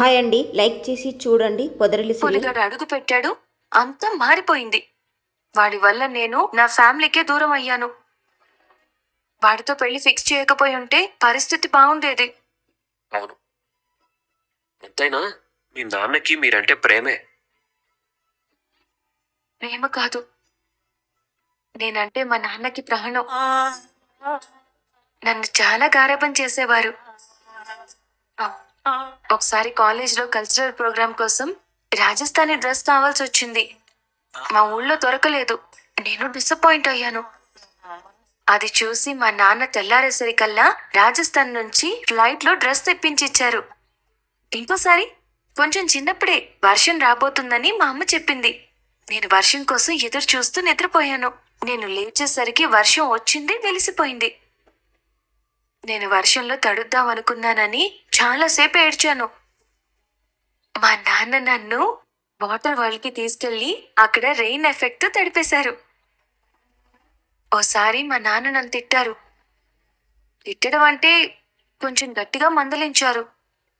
Hi అండి. Like చేసి చూడండి. పులిగాడు అడుగు పెట్టాడు? అంతా మారిపోయింది. వాడి వల్ల నేను నా ఫ్యామిలీకే దూరం అయ్యాను. వాడితో పెళ్ళి ఫిక్స్ చేయకపోయి ఉంటే పరిస్థితి బాగుండేది. అవును. ఎంతైనా మీ నాన్నకి మీరంటే ప్రేమే. ప్రేమ కాదు. నేనంటే మా నాన్నకి ప్రాణం. నన్ను చాలా గారాబం చేసేవారు. ఒకసారి కాలేజ్లో కల్చరల్ ప్రోగ్రామ్ కోసం రాజస్థానీ డ్రెస్ కావాల్సి వచ్చింది. మా ఊళ్ళో దొరకలేదు. నేను డిసప్పాయింట్ అయ్యాను. అది చూసి మా నాన్న తెల్లారేసరికల్లా రాజస్థాన్ నుంచి ఫ్లైట్లో డ్రెస్ తెప్పించిచ్చారు. ఇంకోసారి కొంచెం చిన్నప్పుడే వర్షం రాబోతుందని మా అమ్మ చెప్పింది. నేను వర్షం కోసం ఎదురు చూస్తూ నిద్రపోయాను. నేను లేచేసరికి వర్షం వచ్చింది తెలిసిపోయింది నేను వర్షంలో తడుద్దాం అనుకున్నానని చాలాసేపు ఏడ్చాను. మా నాన్న నన్ను వాటర్ వరల్డ్కి తీసుకెళ్ళి అక్కడ రెయిన్ ఎఫెక్ట్ తడిపేశారు. ఓసారి మా నాన్న నన్ను తిట్టారు. తిట్టడం అంటే కొంచెం గట్టిగా మందలించారు.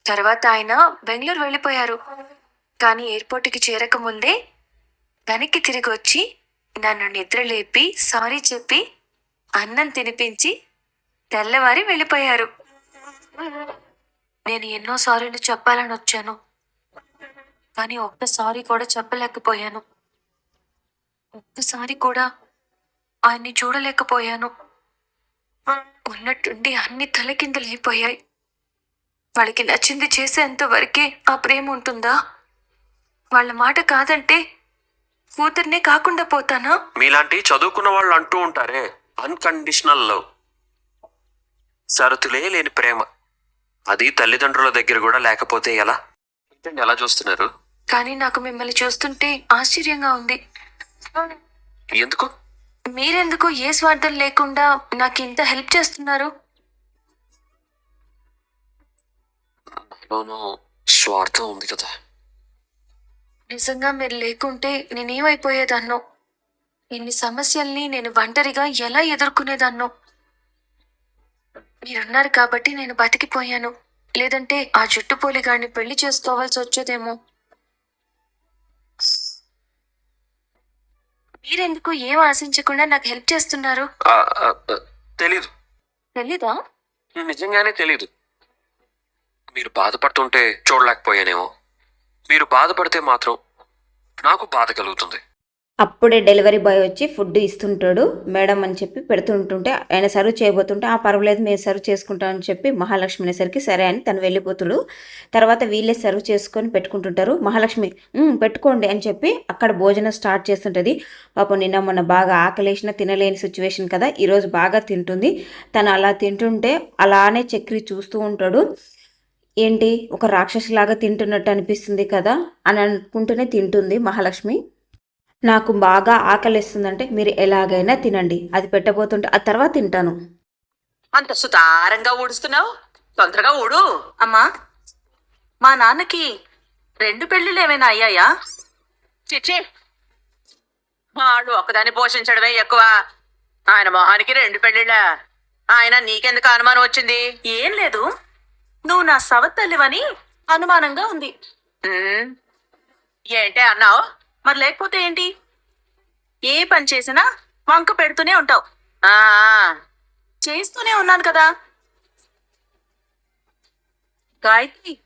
తర్వాత ఆయన బెంగళూరు వెళ్ళిపోయారు. కానీ ఎయిర్పోర్ట్కి చేరకముందే వెనక్కి తిరిగి వచ్చి నన్ను నిద్రలేపి సారీ చెప్పి అన్నం తినిపించి తెల్లవారి వెళ్ళిపోయారు. నేను ఎన్నో సారీలు చెప్పాలని వచ్చాను. కానీ ఒక్కసారి కూడా చెప్పలేకపోయాను. ఒక్కసారి కూడా ఆయన్ని చూడలేకపోయాను. ఉన్నట్టుండి అన్ని తలకిందులైపోయాయి. వాళ్ళకి నచ్చింది చేసేంత వరకే ఆ ప్రేమ ఉంటుందా? వాళ్ళ మాట కాదంటే కూతుర్నే కాకుండా పోతానా? మీలాంటి చదువుకున్న వాళ్ళు అంటూ ఉంటారే. Unconditional love. షరతులే లేని ప్రేమ. అది తల్లిదండ్రుల దగ్గర కూడా లేకపోతే ఎలా? ఏంటండి ఎలా చూస్తున్నారు? కానీ నాకు మిమ్మల్ని చూస్తుంటే ఆశ్చర్యంగా ఉంది. ఎందుకు? మీరెందుకు ఏ స్వార్థం లేకుండా నాకు ఇంత హెల్ప్ చేస్తున్నారు? స్వార్థం ఉంది కదా. నిజంగా మీరు లేకుంటే నేనేమైపోయేదాన్నో? ఇన్ని సమస్యల్ని నేను ఒంటరిగా ఎలా ఎదుర్కొనేదాన్నో? మీరున్నారు కాబట్టి నేను బతికిపోయాను. లేదంటే ఆ జుట్టుపోలిగాడిని పెళ్ళి చేసుకోవాల్సి వచ్చేదేమో. మీరెందుకు ఏం ఆశించకుండా నాకు హెల్ప్ చేస్తున్నారు? ఆ, ఆ, ఆ, తెలీదు. తెలీదా? నిజంగానే తెలీదు. మీరు బాధపడుతుంటే చూడలేకపోయానేమో. మీరు బాధపడితే మాత్రం నాకు బాధ కలుగుతుంది. అప్పుడే డెలివరీ బాయ్ వచ్చి ఫుడ్ ఇస్తుంటాడు. మేడం అని చెప్పి పెడుతుంటుంటే ఆయన సర్వ్ చేయబోతుంటే ఆ పర్వాలేదు మేము సర్వ్ చేసుకుంటాం అని చెప్పి మహాలక్ష్మి అనేసరికి సరే అని తను వెళ్ళిపోతుడు. తర్వాత వీళ్ళే సర్వ్ చేసుకొని పెట్టుకుంటుంటారు. మహాలక్ష్మి పెట్టుకోండి అని చెప్పి అక్కడ భోజనం స్టార్ట్ చేస్తుంటుంది. పాపం నిన్న మొన్న బాగా ఆకలేసిన తినలేని సిచ్యువేషన్ కదా ఈరోజు బాగా తింటుంది. తను అలా తింటుంటే అలానే చక్రి చూస్తూ ఉంటాడు. ఏంటి ఒక రాక్షసులాగా తింటున్నట్టు అనిపిస్తుంది కదా అని అనుకుంటూనే తింటుంది మహాలక్ష్మి. నాకు బాగా ఆకలిస్తుందంటే మీరు ఎలాగైనా తినండి. అది పెట్టబోతుంటే ఆ తర్వాత తింటాను. అంత సుతారంగా ఊడుస్తున్నావు? తొందరగా ఊడు. అమ్మా మా నాన్నకి రెండు పెళ్ళిళ్ళు ఏమైనా అయ్యాయా? చిచ్చి వాడు ఒకదాన్ని పోషించడమే ఎక్కువ. ఆయన మొహానికి రెండు పెళ్ళిళ్ళ ఆయన నీకెందుకు అనుమానం వచ్చింది? ఏం లేదు. నువ్వు నా సవతల్లివని అనుమానంగా ఉంది. ఏంటే అన్నావు? మరి లేకపోతే ఏంటి? ఏ పని చేసినా వంక పెడుతూనే ఉంటావు. చేస్తూనే ఉన్నాను కదా. గాయత్రి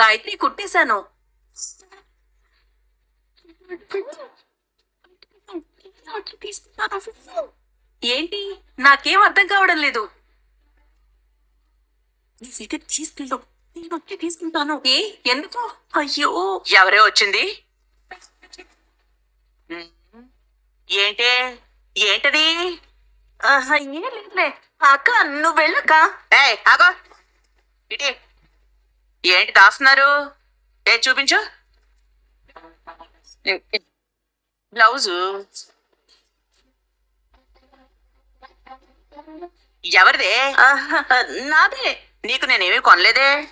గాయత్రి కుట్టేశాను. ఏంటి? నాకేం అర్థం కావడం లేదు. ఇది తీసుకెళ్ళు. నేను వచ్చి తీసుకుంటాను. ఏ? ఎందుకు? అయ్యో! ఎవరే వచ్చింది? లేదులే. అక్క నువ్వు వెళ్ళక్క. ఏయ్ ఆగో. ఇటీ ఏంటి దాస్తున్నారు? ఏ చూపించు. బ్లౌజు. ఎవరిదే? నాదే. నీకు నేనేమీ కొనలేదే?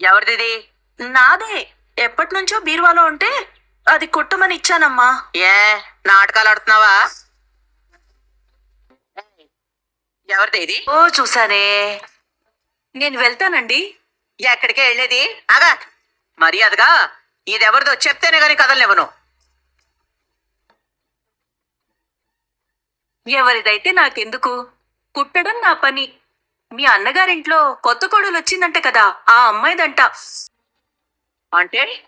ఎవరిది నాదే. ఎప్పటి నుంచో బీరువాలో ఉంటే అది కుట్టమని ఇచ్చానమ్మా. ఏ నాటకాలు ఆడుతున్నావా? ఎవరిది ఇది? ఓ చూసానే నేను వెళ్తానండి. ఎక్కడికే వెళ్ళేది? ఆగా. మర్యాదగా. ఇదెవరిదో చెప్తేనే గాని కదలనివ్వను. ఎవరిదైతే నాకెందుకు? కుట్టడం నా పని. మీ అన్నగారింట్లో కొత్త కోడలు వచ్చిందంట కదా ఆ అమ్మాయిదంట. అంటే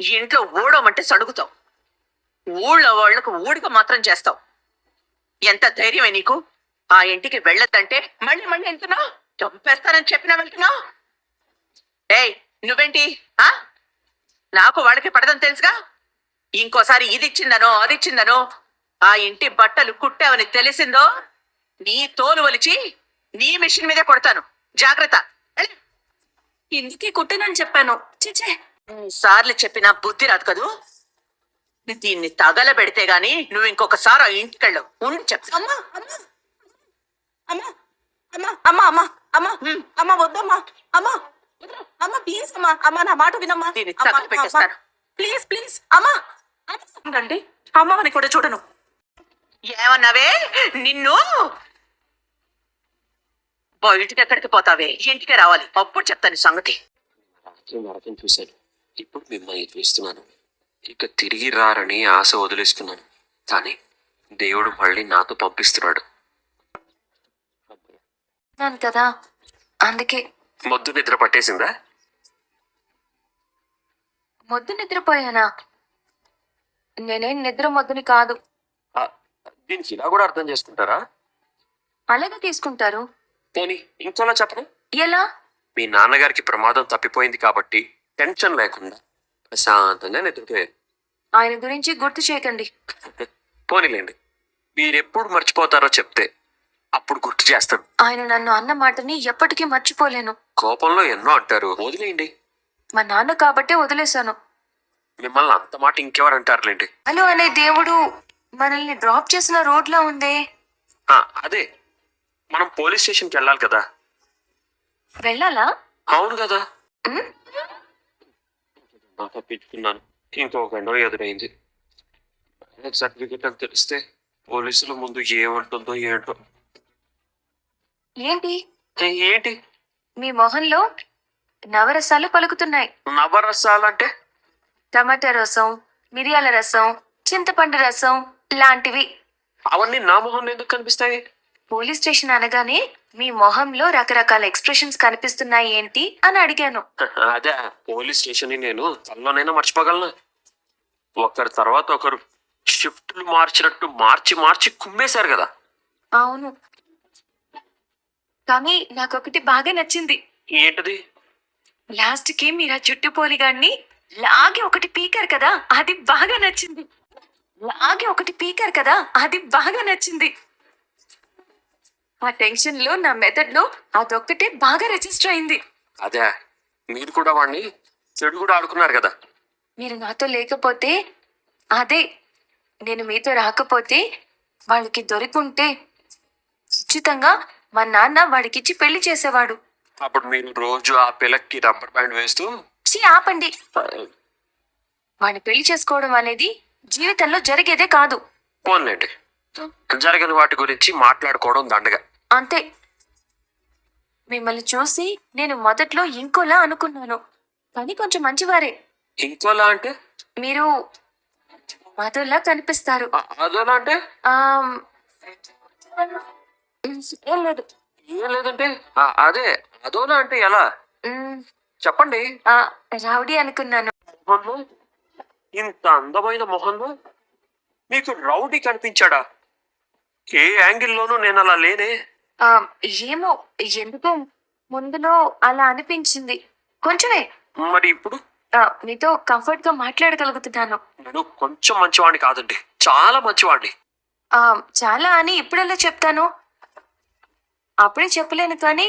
ఇంట్లో ఊడమంటే సడుగుతావు ఊళ్ళో వాళ్ళకు ఊడిక మాత్రం చేస్తావు. ఎంత ధైర్యమే నీకు? ఆ ఇంటికి వెళ్ళొద్దంటే మళ్ళీ మళ్ళీ వెళ్తున్నావు చంపేస్తానని చెప్పినా వెళ్తున్నావు ఏయ్ నువ్వేంటి? ఆ? నాకు వాళ్ళకి పడదని తెలుసుగా? ఇంకోసారి ఇది ఇచ్చిందనో అది ఇచ్చిందనో ఆ ఇంటి బట్టలు కుట్టావని తెలిసిందో నీ తోలు ఒలిచి నీ మిషన్ మీదే కొడతాను. జాగ్రత్త. ఇందుకే కుట్టనని చెప్పాను. చిచే సార్లు చెప్పిన బుద్ధి రాదు కదూ? దీన్ని తగలబెడితే గాని నువ్వు ఇంకొకసారి ఆ ఇంటికెళ్ళవు. ఉండి చెప్తా అమ్మా అమ్మా అమ్మా అమ్మా అమ్మా అమ్మా వద్దమ్మా అమ్మా. అమ్మా ప్లీజ్ అమ్మా అమ్మా నా మాట వినమ్మా. ప్లీజ్ ప్లీజ్ అమ్మా అమ్మని కూడా చూడను. ఏమన్నావే? నిన్ను? బయటికి ఎక్కడికి పోతావే? ఇంటికి రావాలి. అప్పుడు చెప్తాను సంగతి. రాత్రి నరకం చూశాను. ఇప్పుడు మిమ్మల్ని చూస్తున్నాను. ఇక తిరిగి రారని ఆశ వదిలేసుకున్నాను కానీ దేవుడు మళ్ళీ నాతో పంపిస్తున్నాడు. నాను కదా. అందుకే మొద్దు నిద్ర పట్టేసిందా? మొద్దు నిద్రపోయానా? నేనేం నిద్ర మొద్దుని కాదు. దీనికి ఇలా కూడా అర్థం చేసుకుంటారా? అలాగే తీసుకుంటారు. పోనీ ఇంకోలా చెప్పను? ఎలా? మీ నాన్నగారికి ప్రమాదం తప్పిపోయింది కాబట్టి టెన్షన్ లేకుండా ప్రశాంతంగా నిద్రపోయారు. ఆయన గురించి గుర్తు చేయకండి. పోనీలేండి. మీరెప్పుడు మర్చిపోతారో చెప్తే అప్పుడు గుర్తు చేస్తాను. ఆయన నన్ను అన్న మాటని ఎప్పటికీ మర్చిపోలేను. కోపంలో ఎన్నో అంటారు. వదిలేయండి. మా నాన్న కాబట్టే వదిలేశాను. మిమ్మల్ని అంత మాట ఇంకెవరు అంటారులేండి. హలో అనే దేవుడు మనల్ని డ్రాప్ చేసిన రోడ్లా ఉందే. ఆ, అదే. మనం పోలీస్ స్టేషన్కి వెళ్ళాలి కదా. వెళ్ళాలా? అవును కదా. ఉమ్, తప్పించుకున్నాను ఇంకో గండం ఎదురైంది. మ్యారేజ్ సర్టిఫికెట్ అని తెలిస్తే పోలీసుల ముందు ఏమంటుందో ఏంటో ఏంటి? ఏంటి? మీ మొహంలో నవరసాలు పలుకుతున్నాయి. నవరసాలంటే? టమాటా రసం మిరియాల రసం చింతపండు రసం లాంటివి. అవన్నీ నా మొహం ఎందుకు కనిపిస్తాయి? పోలీస్ స్టేషన్ అనగానే మీ మొహంలో రకరకాల ఎక్స్ప్రెషన్స్ కనిపిస్తున్నాయి ఏంటి అని అడిగాను. అదే పోలీస్ స్టేషన్ నేను తనలోనైనా మర్చిపోగలను. ఒకరి తర్వాత ఒకరు షిఫ్ట్లు మార్చినట్టు మార్చి మార్చి కుమ్మేశారు కదా. అవును కానీ నాకొకటి బాగా నచ్చింది. ఏంటది? లాస్ట్కి మీరు ఆ జుట్టు పోలిగాన్ని లాగి ఒకటి పీకర్ కదా అది బాగా నచ్చింది. లాగి ఒకటి పీకర్ కదా అది బాగా నచ్చింది. ఆ టెన్షన్లో నా మెథడ్లో అదొక్కటే బాగా రిజిస్టర్ అయింది. అదే మీరు కూడా వాడిని చెడు కూడా ఆడుకున్నారు కదా. మీరు నాతో లేకపోతే అదే నేను మీతో రాకపోతే వాళ్ళకి దొరికుంటే ఉచితంగా మా నాన్న వాడికిచ్చి పెళ్ళి చేసేవాడు. అప్పుడు మీరు రోజు ఆ పిల్లకి రబ్బర్ బ్యాండ్ వేస్తూ ఆపండి. వాడిని పెళ్ళి చేసుకోవడం అనేది జీవితంలో జరిగేదే కాదు. పోన్లేండి. జరగని వాటి గురించి మాట్లాడుకోవడం దండగా. అంతే. మిమ్మల్ని చూసి నేను మొదట్లో ఇంకోలా అనుకున్నాను. కానీ కొంచెం మంచివారే. ఇంకోలా అంటే? మీరు మధులా కనిపిస్తారు. అదోలా అంటే? ఆమ్, ఏం లేదు. ఏం లేదంటే ఆ, అదే అదోలా అంటే ఎలా? చెప్పండి. ఆ, రౌడీ అనుకున్నాను. ఇంత అందమైన మొహంలో? మీకు రౌడీ కనిపించాడా? ఏ యాంగిల్లోనూ నేను అలా లేనే. ఆ, ఏమో ఎందుకో ముందులో అలా అనిపించింది. కొంచెమే. మరి ఇప్పుడు? ఆ, మీతో కంఫర్ట్గా మాట్లాడగలుగుతున్నాను. నేను కొంచెం మంచివాడిని కాదండి. చాలా మంచివాడిని ఆ, చాలా అని ఇప్పుడెలా చెప్తాను? అప్పుడే చెప్పలేను కానీ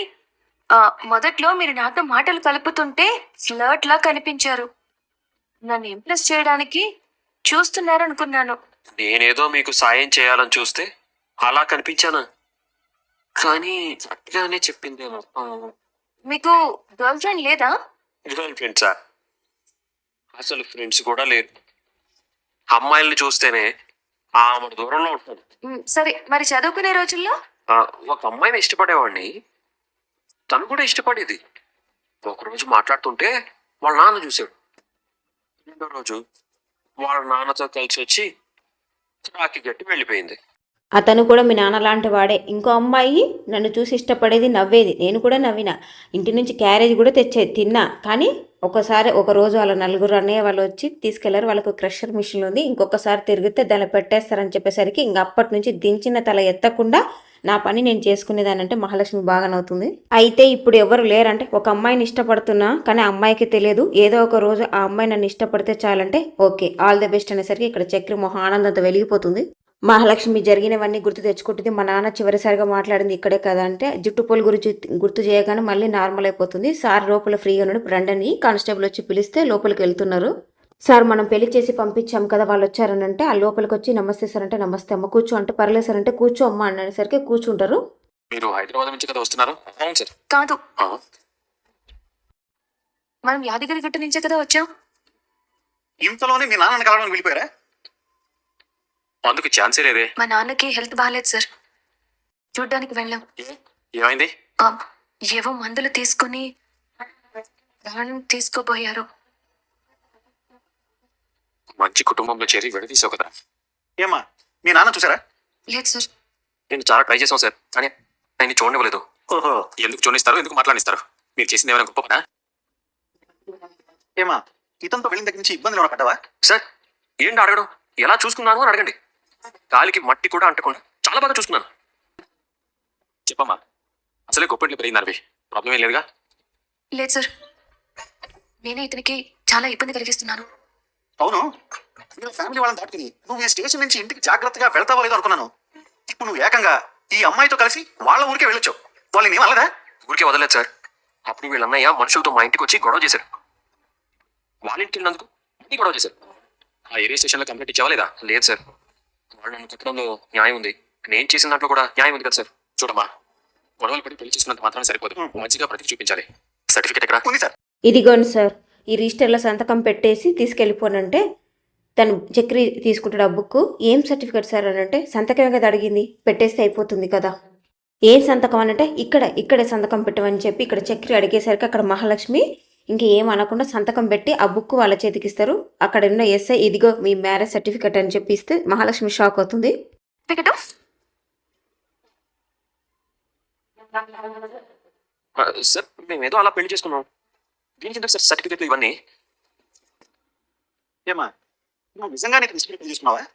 మొదట్లో మీరు నాతో మాటలు కలుపుతుంటే ఫ్లర్ట్ లా కనిపించారు. నన్ను ఇంప్రెస్ చేయడానికి చూస్తున్నారు అనుకున్నాను నేనేదో మీకు సాయం చేయాలని చూస్తే అలా కనిపించానా? కానీ చెప్పిందేమో మీకు గర్ల్ ఫ్రెండ్ లేదా? గర్ల్ ఫ్రెండ్సా అసలు ఫ్రెండ్స్ కూడా లేరు. అమ్మాయిల్ని చూస్తేనే ఆమె దూరంలో ఉంటాను మ్, సరే మరి చదువుకునే రోజుల్లో? ఒక అమ్మాయిని ఇష్టపడేవాడిని. తను కూడా ఇష్టపడేది. ఒకరోజు మాట్లాడుతుంటే వాళ్ళ నాన్న చూశాడు. రెండో రోజు వాళ్ళ నాన్నతో కలిసి వచ్చి రాకి గట్టి వెళ్ళిపోయింది. అతను కూడా మీ నాన్న లాంటి వాడే. ఇంకో అమ్మాయి నన్ను చూసి ఇష్టపడేది నవ్వేది. నేను కూడా నవ్విన. ఇంటి నుంచి క్యారేజ్ కూడా తెచ్చేది తిన్నా. కానీ ఒకసారి ఒక రోజు వాళ్ళ నలుగురు అన్నయ్య వాళ్ళు వచ్చి తీసుకెళ్ళారు. వాళ్ళకు క్రషర్ మిషన్ ఉంది. ఇంకొకసారి తిరిగితే దాన్ని పెట్టేస్తారని చెప్పేసరికి ఇంక అప్పటి నుంచి దించిన తల ఎత్తకుండా నా పని నేను చేసుకునేదానంటే మహాలక్ష్మి బాగా నవ్వుతుంది. అయితే ఇప్పుడు ఎవరు లేరంటే ఒక అమ్మాయిని ఇష్టపడుతున్నా కానీ అమ్మాయికి తెలియదు. ఏదో ఒక రోజు ఆ అమ్మాయి నన్ను ఇష్టపడితే చాలంటే ఓకే ఆల్ ది బెస్ట్ అనేసరికి ఇక్కడ చక్రి మొహం ఆనందంతో వెలిగిపోతుంది. మహాలక్ష్మి జరిగినవన్నీ గుర్తు తెచ్చుకుంటుంది. మా నాన్న చివరిసారిగా మాట్లాడింది ఇక్కడే కదా అంటే జుట్టు పోలు గురించి గుర్తు చేయగానే మళ్ళీ నార్మల్ అయిపోతుంది. సార్ లోపల ఫ్రీగా ఉన్నాడు. రండని కానిస్టేబుల్ వచ్చి పిలిస్తే లోపలికి వెళ్తున్నారు. సార్ మనం పెళ్ళి చేసి పంపించాం కదా వాళ్ళు వచ్చారని అంటే ఆ లోపలికి వచ్చి నమస్తే సార్ అంటే నమస్తే అమ్మ కూర్చో అంటే పర్లేదు సార్ అంటే కూర్చో అమ్మ అనేసరికి కూర్చుంటారు. మీరు హైదరాబాద్ నుంచి కదా వస్తున్నారు? అవును సార్. కాదు. మనం యాదగిరి గుట్ట నుంచే కదా వచ్చాం. ఇంతలోనే మీ నాన్నని కలవడానికి వెళ్ళిపోయారా? అందుకు ఛాన్సే లేదే. మా నాన్నకి హెల్త్ బాగాలేదు సార్. చూడ్డానికి వెళ్ళాం. ఏమైంది? ఆ, ఏవో మందులు తీసుకుని తీసుకోబోయారు. మంచి కుటుంబంలో చేరి విడదీసావు కదా. ఏమ్మా మీ నాన్న చూసారా లేదు సార్. నేను చాలా ట్రై చేసాం సార్ కానీ ఆయన చూడనివ్వలేదు. ఓహో. ఎందుకు చూడనిస్తారు? ఎందుకు మాట్లాడిస్తారు మీరు చేసింది ఏమైనా గొప్ప పనా? ఏమా ఇతనితో వెళ్ళిన దగ్గర నుంచి ఇబ్బందులు ఏమైనా పడ్డావా? సార్ ఏంటి అడగడం? ఎలా చూసుకున్నాను అని అడగండి. కాలికి మట్టి కూడా అంటకుండా చాలా బాగా చూసుకున్నాను. చెప్పమ్మా అసలే గొప్పట్లు పెరిగింది ప్రాబ్లం ఏం లేదుగా? లేదు సార్. నేనే ఇతనికి చాలా ఇబ్బంది కలిగిస్తున్నాను. అవును. వీళ్ళ ఫ్యామిలీ వాళ్ళని దాటుకుని నువ్వు ఈ స్టేషన్ నుంచి ఇంటికి జాగ్రత్తగా వెళ్తావో లేదో అనుకున్నాను. ఇప్పుడు నువ్వు ఏకంగా ఈ అమ్మాయితో కలిసి వాళ్ళ ఊరికే వెళ్ళొచ్చు వాళ్ళని ఏం అలదా ఊరికే వదలేదు సార్. అప్పుడు వీళ్ళ అన్నయ్య మనుషులతో మా ఇంటికి వచ్చి గొడవ చేశారు. వాళ్ళ ఇంటికి వెళ్ళినందుకు మళ్ళీ గొడవ చేశారు. ఆ ఏరియా స్టేషన్లో కంప్లైంట్ ఇచ్చావా లేదా? సార్. వాళ్ళు నన్ను కుట్టడంలో న్యాయం ఉంది. నేను చేసిన దాంట్లో కూడా న్యాయం ఉంది కదా సార్. చూడమ్మా. గొడవలు పడి పెళ్ళి చేసుకున్నంత మాత్రం సరిపోదు. మంచిగా బ్రతికి చూపించాలి. సర్టిఫికేట్ ఎక్కడ? ఉంది సార్. ఇదిగోండి సార్. ఈ రిజిస్టర్లో సంతకం పెట్టేసి తీసుకెళ్ళిపోనంటే తను చక్రి తీసుకుంటాడు ఆ బుక్ ఏం సర్టిఫికేట్ సార్ అని అంటే సంతకమే కదా అడిగింది పెట్టేస్తే అయిపోతుంది కదా. ఏం సంతకం అని అంటే ఇక్కడ ఇక్కడే సంతకం పెట్టమని చెప్పి ఇక్కడ చక్రి అడిగేసరికి అక్కడ మహాలక్ష్మి ఇంక ఏం అనకుండా సంతకం పెట్టి ఆ బుక్ వాళ్ళ చేతికి ఇస్తారు. అక్కడ ఉన్న ఎస్ఐ ఇదిగో మీ మ్యారేజ్ సర్టిఫికేట్ అని చెప్పి ఇస్తే మహాలక్ష్మి షాక్ అవుతుంది. సార్ మేము ఏదో అలా పెళ్ళి చేసుకున్నాం. దీనికి ఎందుకు సార్ సర్టిఫికేట్లు ఇవన్నీ? ఏమా నువ్వు నిజంగా నీకు ఇష్టం పెళ్ళి చేసుకున్నావా?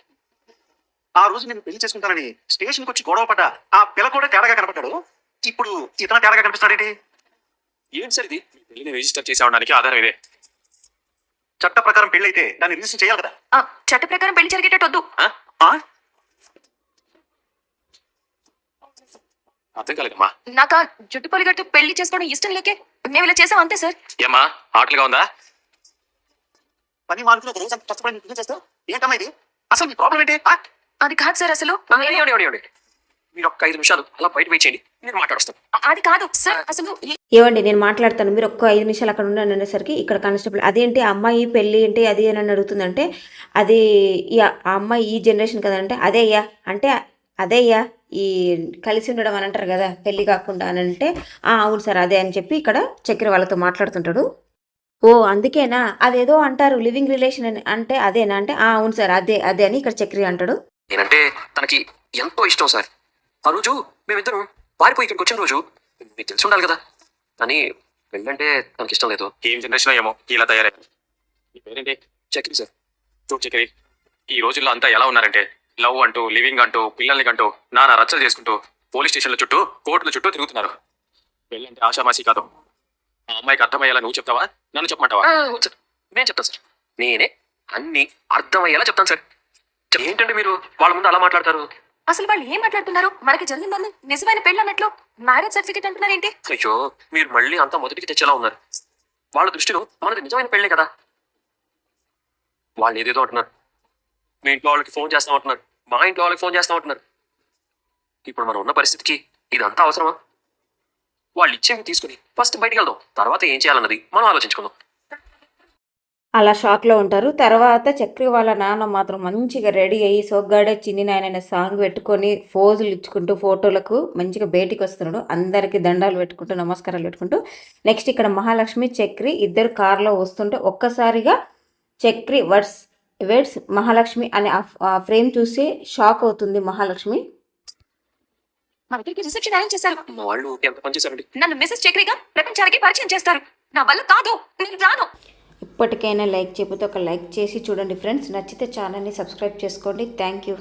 ఆ రోజు నేను పెళ్ళి చేసుకుంటానని స్టేషన్కి వచ్చి గొడవ పడ్డా. ఆ పిల్ల కూడా తేడాగా కనపడ్డాడు. ఇప్పుడు ఇతను తేడాగా కనిపిస్తాడేంటి ఏంటి సార్ ఇది? పెళ్ళిని రిజిస్టర్ చేసి అవడానికి ఆధారం ఇదే. చట్ట ప్రకారం పెళ్ళి అయితే దాన్ని రిజిస్టర్ చేయాలి కదా? ఆ, చట్ట ప్రకారం పెళ్ళి జరిగేటట్టు వద్దు. ఆ? ఆ? అర్థం కాలేదమ్మా. నాకు ఆ జుట్టు పొలిగట్టు పెళ్ళి చేసుకోవడం ఇష్టం లేకే మేము ఇలా చేసాం అంతే సార్. ఏమ్మా ఆటలుగా ఉందా? పని మార్కులు ఒక రోజు అంత కష్టపడి నువ్వు ఏం చేస్తావు ఏంటమ్మా ఇది? అసలు మీ ప్రాబ్లం ఏంటి? ఆ? అది కాదు సార్ అసలు. ఏమండి, ఏమండి, ఏమండి? మీరు ఒక్క ఐదు నిమిషాలు అలా బయట వెయిట్ చేయండి నేను మాట్లాడొస్తాను. అది కాదు సార్ అసలు ఏవండి నేను మాట్లాడతాను. మీరు ఒక్క ఐదు నిమిషాలు అక్కడ ఉండండి అనేసరికి ఇక్కడ కానిస్టేబుల్ అదేంటి ఆ అమ్మాయి పెళ్ళి ఏంటి అది అని అడుగుతుందంటే అది ఈ ఆ అమ్మాయి ఈ జనరేషన్ కదా అంటే అదే అయ్యా. అంటే అదే అయ్యా ఈ కలిసి ఉండడం అని అంటారు కదా పెళ్ళి కాకుండా అని అంటే "ఆ, అవును సార్ అదే అని చెప్పి ఇక్కడ చక్కెర వాళ్ళతో మాట్లాడుతుంటాడు. ఓ అందుకేనా? అదేదో అంటారు లివింగ్ రిలేషన్ అని అంటే అదేనా అంటే "ఆ, అవును సార్ అదే అదే అని ఇక్కడ చక్రి అంటాడు. నేనంటే తనకి ఎంతో ఇష్టం సార్. ఆ రోజు మేమిద్దరం పారిపోయి ఇక్కడికి వచ్చిన రోజు. మీకు తెలిసి ఉండాలి కదా. కానీ పెళ్ళంటే తనకి ఇష్టం లేదు. ఏం జనరేషన్ ఏమో ఇలా తయారయ్యారు మీ పేరేంటి? చక్రి సార్. చూడు చక్రి ఈ రోజుల్లో అంతా ఎలా ఉన్నారంటే లవ్ అంటూ లివింగ్ అంటూ పిల్లల్ని అంటూ నానా రచ్చలు చేసుకుంటూ పోలీస్ స్టేషన్ల చుట్టూ కోర్టుల చుట్టూ తిరుగుతున్నారు. పెళ్ళంటే ఆషామాషి కాదు. ఆ అమ్మాయికి అర్థమయ్యేలా నువ్వు చెప్తావా? నన్ను చెప్పమంటావా? నేను చెప్తాను సార్. నేనే అన్ని అర్థమయ్యేలా చెప్తాను సార్. ఏంటంటే మీరు? వాళ్ళ ముందు అలా మాట్లాడతారు? అసలు వాళ్ళు ఏం మాట్లాడుతున్నారు? మనకి జరిగిందని నిజమైన పెళ్ళి అన్నట్లు మ్యారేజ్ సర్టిఫికేట్ అంటున్నారు ఏంటి? అయ్యో మీరు మళ్ళీ అంతా మొదటికి తెచ్చేలా ఉన్నారు. వాళ్ళ దృష్టిలో మనది నిజమైన పెళ్ళే కదా. వాళ్ళు ఏదేదో అంటున్నారు. మీ ఇంట్లో వాళ్ళకి ఫోన్ చేస్తాం అంటున్నారు. మా ఇంట్లో వాళ్ళకి ఫోన్ చేస్తాం అంటున్నారు. ఇప్పుడు మనం ఉన్న పరిస్థితికి ఇదంతా అవసరమా? వాళ్ళు ఇచ్చేవి తీసుకుని ఫస్ట్ బయటికి వెళ్దాం. తర్వాత ఏం చేయాలన్నది మనం ఆలోచించుకుందాం. అలా షాక్లో ఉంటారు. తర్వాత చక్రి వాళ్ళ నాన్న మాత్రం మంచిగా రెడీ అయ్యి సొగ్గాడే చిన్ని నాయన సాంగ్ పెట్టుకొని ఫోజులు ఇచ్చుకుంటూ ఫోటోలకు మంచిగా బయటికి వస్తున్నాడు. అందరికీ దండాలు పెట్టుకుంటూ నమస్కారాలు పెట్టుకుంటూ. నెక్స్ట్ ఇక్కడ మహాలక్ష్మి చక్రి ఇద్దరు కారులో వస్తుంటే ఒక్కసారిగా చక్రి వర్స్ వర్డ్స్ మహాలక్ష్మి అనే ఫ్రేమ్ చూసి షాక్ అవుతుంది మహాలక్ష్మి. మా దగ్గరికి రిసెప్షన్ అరేంజ్ చేశారు. మా వాళ్ళు ఎంత పని చేశారండి? నన్ను మిసెస్ చక్రిగా ప్రపంచానికి పరిచయం చేస్తారు. నా వల్ల కాదు నేను రాను. ఇప్పటికైనా లైక్ చేయకపోతే ఒక లైక్ చేసి చూడండి ఫ్రెండ్స్. నచ్చితే ఛానల్ని సబ్స్క్రైబ్ చేసుకోండి. Thank you